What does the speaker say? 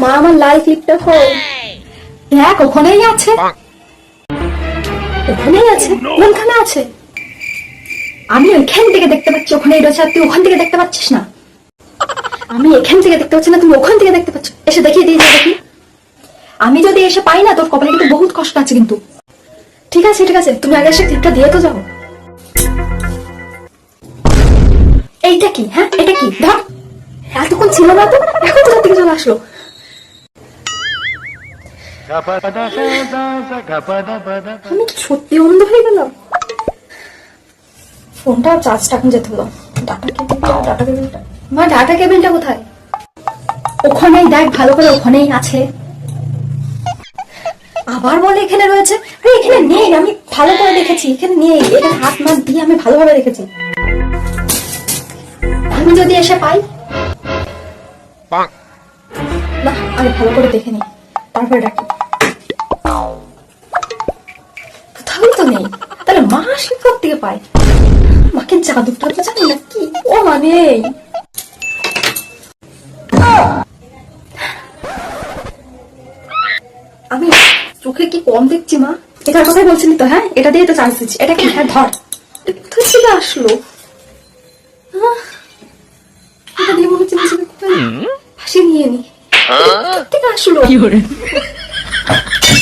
মা আমার লাল ক্লিপটা কই দেখ ওখানেই আছে। ওখানেই আছে কোনখানে আছে? আমি ওইখান থেকে দেখতে পাচ্ছি ওখানেই রয়েছে আর তুই ওখান থেকে দেখতে পাচ্ছিস না। আমি এখান থেকে দেখতে পাচ্ছি না তুমি ওখান থেকে দেখতে পাচ্ছ। এসে দেখিয়ে দিয়ে দেখি। আমি যদি এসে পাই না তোর কপালে কিন্তু বহুত কষ্ট আছে কিন্তু। ঠিক আছে ঠিক আছে তুমি আগে এসে ক্লিপটা দিয়ে তো যাও। এইটা কি হ্যাঁ? এটা কি? ধর। এতক্ষণ ছিল না তো এখন কোথা থেকে চলে আসলো। আমি সত্যি অন্ধ হয়ে গেলাম ফোনটা চার্জটা এখন যেতে হলো ডাটা কেবিলটা ডাটা কেবিলটা মা ডাটা কেবিলটা কোথায় ওখানেই দেখ ভালো করে ওখানেই আছে আবার বলে এখানে রয়েছে আরে এখানে নেই আমি ভালো করে দেখেছি এখানে নেই এটা হাত মাত দিয়ে আমি ভালোভাবে দেখেছি আমি যদি এসে পাই না আমি ভালো করে দেখে নিই তারপরে ডাকি। কোথাও তো নেই। তাহলে মা আসলে কোথা থেকে পায়? মাকে জাদু টাদু জানি না কি। ও মা নেই। আমি চোখে কি কম দেখছি মা? এটার কথাই বলছিলি তো হ্যাঁ? এটা দিয়ে তো চার্জ দিচ্ছি। এটা কি? হ্যাঁ ধর। কোথায় ছিল আসলো? এটা দিয়ে মনে হচ্ছে নিজেকে কোথায় ফাঁসি নিয়ে নি। থেকে আসলো?